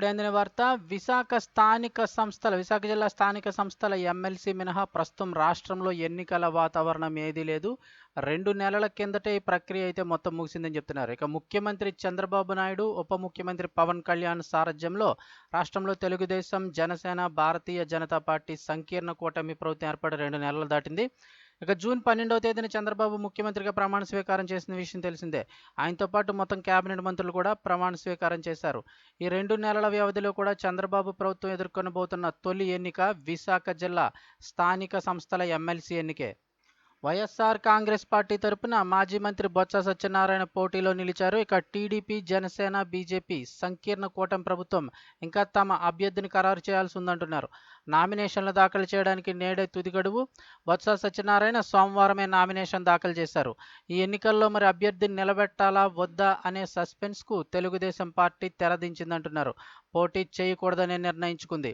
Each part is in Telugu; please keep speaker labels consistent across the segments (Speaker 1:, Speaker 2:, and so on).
Speaker 1: ఇప్పుడు అందిన వార్త? విశాఖ స్థానిక సంస్థల విశాఖ జిల్లా స్థానిక సంస్థల ఎమ్మెల్సీ మినహా ప్రస్తుతం రాష్ట్రంలో ఎన్నికల వాతావరణం ఏదీ లేదు. రెండు నెలల కిందటే ఈ ప్రక్రియ అయితే మొత్తం ముగిసిందని చెప్తున్నారు. ఇక ముఖ్యమంత్రి చంద్రబాబు నాయుడు ఉప ముఖ్యమంత్రి పవన్ కళ్యాణ్ సారథ్యంలో రాష్ట్రంలో తెలుగుదేశం జనసేన భారతీయ జనతా పార్టీ సంకీర్ణ కూటమి ప్రభుత్వం ఏర్పడి రెండు నెలలు దాటింది. ఇక జూన్ పన్నెండవ తేదీన చంద్రబాబు ముఖ్యమంత్రిగా ప్రమాణ స్వీకారం చేసిన విషయం తెలిసిందే. ఆయనతో పాటు మొత్తం కేబినెట్ మంత్రులు కూడా ప్రమాణ స్వీకారం చేశారు. ఈ రెండు నెలల వ్యవధిలో కూడా చంద్రబాబు ప్రభుత్వం ఎదుర్కొనబోతున్న తొలి ఎన్నిక విశాఖ జిల్లా స్థానిక సంస్థల ఎమ్మెల్సీ ఎన్నికే. వైఎస్ఆర్ కాంగ్రెస్ పార్టీ తరపున మాజీ మంత్రి బొత్స సత్యనారాయణ పోటీలో నిలిచారు. ఇక టీడీపీ జనసేన బీజేపీ సంకీర్ణ కూటమి ప్రభుత్వం ఇంకా తమ అభ్యర్థిని ఖరారు చేయాల్సి ఉందంటున్నారు నామినేషన్లు దాఖలు చేయడానికి నేడే తుది గడువు. బొత్స సత్యనారాయణ సోమవారమే నామినేషన్ దాఖలు చేశారు. ఈ ఎన్నికల్లో మరి అభ్యర్థిని నిలబెట్టాలా వద్దా అనే సస్పెన్స్కు తెలుగుదేశం పార్టీ తెరదించిందంటున్నారు. పోటీ చేయకూడదని నిర్ణయించుకుంది.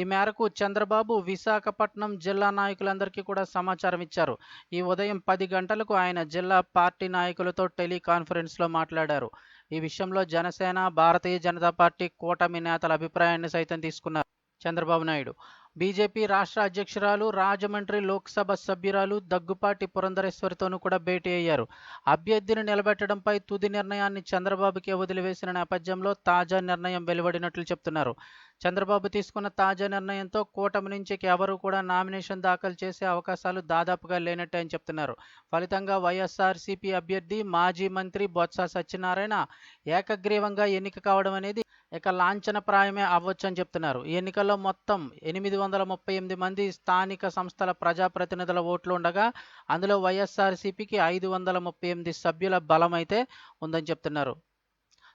Speaker 1: ఈ మేరకు చంద్రబాబు విశాఖపట్నం జిల్లా నాయకులందరికీ కూడా సమాచారం ఇచ్చారు. ఈ ఉదయం పది గంటలకు ఆయన జిల్లా పార్టీ నాయకులతో టెలికాన్ఫరెన్స్లో మాట్లాడారు. ఈ విషయంలో జనసేన భారతీయ జనతా పార్టీ కూటమి నేతల అభిప్రాయాన్ని సైతం తీసుకున్నారు చంద్రబాబు నాయుడు. బీజేపీ రాష్ట్ర అధ్యక్షురాలు రాజమండ్రి లోక్సభ సభ్యురాలు దగ్గుపాటి పురంధరేశ్వరితోనూ కూడా భేటీ అయ్యారు. అభ్యర్థిని నిలబెట్టడంపై తుది నిర్ణయాన్ని చంద్రబాబుకే వదిలివేసిన నేపథ్యంలో తాజా నిర్ణయం వెలువడినట్లు చెప్తున్నారు. చంద్రబాబు తీసుకున్న తాజా నిర్ణయంతో కూటమి నుంచి ఎవరు కూడా నామినేషన్ దాఖలు చేసే అవకాశాలు దాదాపుగా లేనట్టే అని చెప్తున్నారు. ఫలితంగా వైఎస్ఆర్సీపీ అభ్యర్థి మాజీ మంత్రి బొత్స సత్యనారాయణ ఏకగ్రీవంగా ఎన్నిక కావడం అనేది ఇక లాంఛనప్రాయమే అవ్వచ్చు అని చెప్తున్నారు. ఈ ఎన్నికల్లో మొత్తం ఎనిమిది వందల ముప్పై ఎనిమిది మంది స్థానిక సంస్థల ప్రజాప్రతినిధుల ఓట్లు ఉండగా అందులో వైఎస్ఆర్సీపీకి ఐదు వందల ముప్పై ఎనిమిది సభ్యుల బలం అయితే ఉందని చెప్తున్నారు.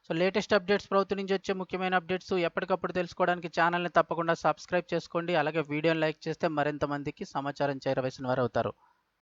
Speaker 1: సో లేటెస్ట్ అప్డేట్స్ ప్రభుత్వం నుంచి వచ్చే ముఖ్యమైన అప్డేట్స్ ఎప్పటికప్పుడు తెలుసుకోవడానికి ఛానల్ని తప్పకుండా సబ్స్క్రైబ్ చేసుకోండి. అలాగే వీడియోని లైక్ చేస్తే మరింత మందికి సమాచారం చేరవేసిన వారు అవుతారు